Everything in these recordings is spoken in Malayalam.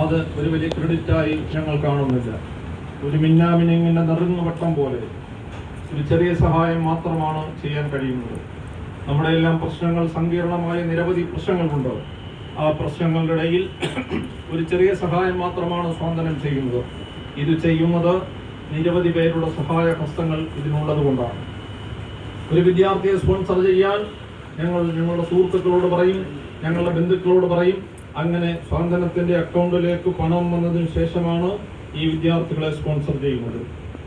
അത് ഒരു വലിയ ക്രെഡിറ്റായി ഞങ്ങൾ കാണുന്നില്ല. ഒരു മിന്നാമിനിങ്ങിന്റെ നെറുങ്ങുവട്ടം പോലെ. ഒരു ചെറിയ സഹായം മാത്രമാണ് ചെയ്യാൻ കഴിയുന്നത്. നമ്മുടെ എല്ലാം പ്രശ്നങ്ങൾ സങ്കീർണമായ നിരവധി പ്രശ്നങ്ങളുണ്ട്. ആ പ്രശ്നങ്ങളുടെ ഇടയിൽ ഒരു ചെറിയ സഹായം മാത്രമാണ് സ്വാതന്ത്ര്യം ചെയ്യുന്നത്. ഇത് ചെയ്യുന്നത് നിരവധി പേരുടെ സഹായ ഹസ്തങ്ങൾ ഇതിനുള്ളത് കൊണ്ടാണ്. ഒരു വിദ്യാർത്ഥിയെ സ്പോൺസർ ചെയ്യാൻ ഞങ്ങൾ ഞങ്ങളുടെ സുഹൃത്തുക്കളോട് പറയും ഞങ്ങളുടെ ബന്ധുക്കളോട് പറയും അങ്ങനെ സാന്ത്വനത്തിന്റെ അക്കൗണ്ടിലേക്ക് പണം വന്നതിന് ശേഷമാണ് ഈ വിദ്യാർത്ഥികളെ സ്പോൺസർ ചെയ്യുന്നത്.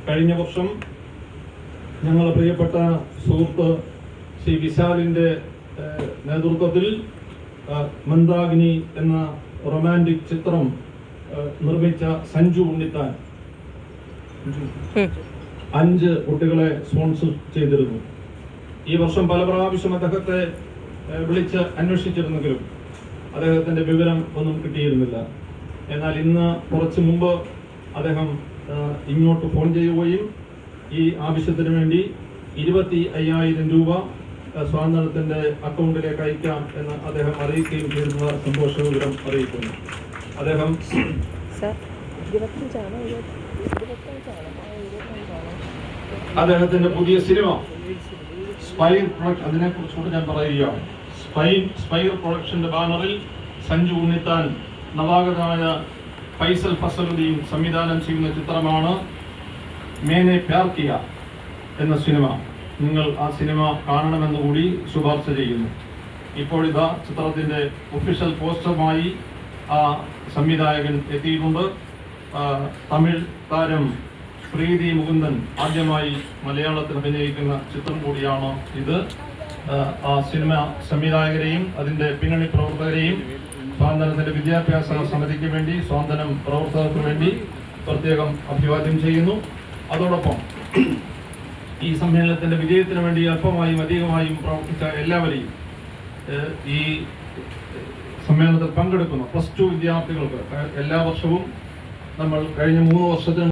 കഴിഞ്ഞ വർഷം ഞങ്ങളുടെ പ്രിയപ്പെട്ട സുഹൃത്ത് ശ്രീ വിശാലിന്റെ നേതൃത്വത്തിൽ മന്ദാഗ്നി എന്ന റൊമാന്റിക് ചിത്രം നിർമ്മിച്ച സഞ്ജു ഉണ്ണിത്താൻ. അഞ്ച് കുട്ടികളെ സ്പോൺസർ ചെയ്തിരുന്നു. ഈ വർഷം പല പ്രാവശ്യം അദ്ദേഹത്തെ വിളിച്ച് അന്വേഷിച്ചിരുന്നെങ്കിലും അദ്ദേഹത്തിന്റെ വിവരം ഒന്നും കിട്ടിയിരുന്നില്ല. എന്നാൽ ഇന്ന് കുറച്ചു മുമ്പ് അദ്ദേഹം ഇങ്ങോട്ട് ഫോൺ ചെയ്യുകയും ഈ ആവശ്യത്തിന് വേണ്ടി ഇരുപത്തി അയ്യായിരം രൂപ സ്വാതന്ത്ര്യത്തിന്റെ അക്കൗണ്ടിലേക്ക് അയക്കാം എന്ന് അദ്ദേഹം അറിയിക്കുകയും ചെയ്യുന്ന സന്തോഷ വിവരം അറിയിക്കുന്നു. അദ്ദേഹം അദ്ദേഹത്തിന്റെ പുതിയ സിനിമ സ്പൈ പ്രൊഡക്ട് അതിനെ കുറിച്ചുകൂടി ഞാൻ പറയുകയാണ്. സ്പൈൻ സ്പൈർ പ്രൊഡക്ഷന്റെ ബാനറിൽ സഞ്ജു ഉണ്ണിത്താൻ നവാഗതനായ ഫൈസൽ ഫസലുദ്ദീൻ സംവിധാനം ചെയ്യുന്ന ചിത്രമാണ് മേനെ പ്യാർ എന്ന സിനിമ. നിങ്ങൾ ആ സിനിമ കാണണമെന്ന് കൂടി ശുപാർശ ചെയ്യുന്നു. ഇപ്പോൾ ഇതാ ചിത്രത്തിന്റെ ഒഫീഷ്യൽ പോസ്റ്ററുമായി ആ സംവിധായകൻ എത്തിയിട്ടുണ്ട്. തമിഴ് താരം പ്രീതി മുകുന്ദൻ ആദ്യമായി മലയാളത്തിൽ അഭിനയിക്കുന്ന ചിത്രം കൂടിയാണ് ഇത്. ആ, സിനിമ സംവിധായകരെയും അതിന്റെ പിന്നണി പ്രവർത്തകരെയും സ്വാതന്ത്ര്യത്തിന്റെ വിദ്യാഭ്യാസ സമിതിക്ക് വേണ്ടി സ്വാതന്ത്ര്യം പ്രവർത്തകർക്ക് വേണ്ടി പ്രത്യേകം അഭിവാദ്യം ചെയ്യുന്നു. അതോടൊപ്പം ഈ സമ്മേളനത്തിന്റെ വിജയത്തിന് വേണ്ടി അല്പമായും അധികമായും പ്രവർത്തിച്ച എല്ലാവരെയും ഈ സമ്മേളനത്തിൽ പങ്കെടുക്കുന്ന പ്ലസ് ടു വിദ്യാർത്ഥികൾക്ക് എല്ലാ വർഷവും നമ്മൾ കഴിഞ്ഞ മൂന്ന് വർഷത്തിന്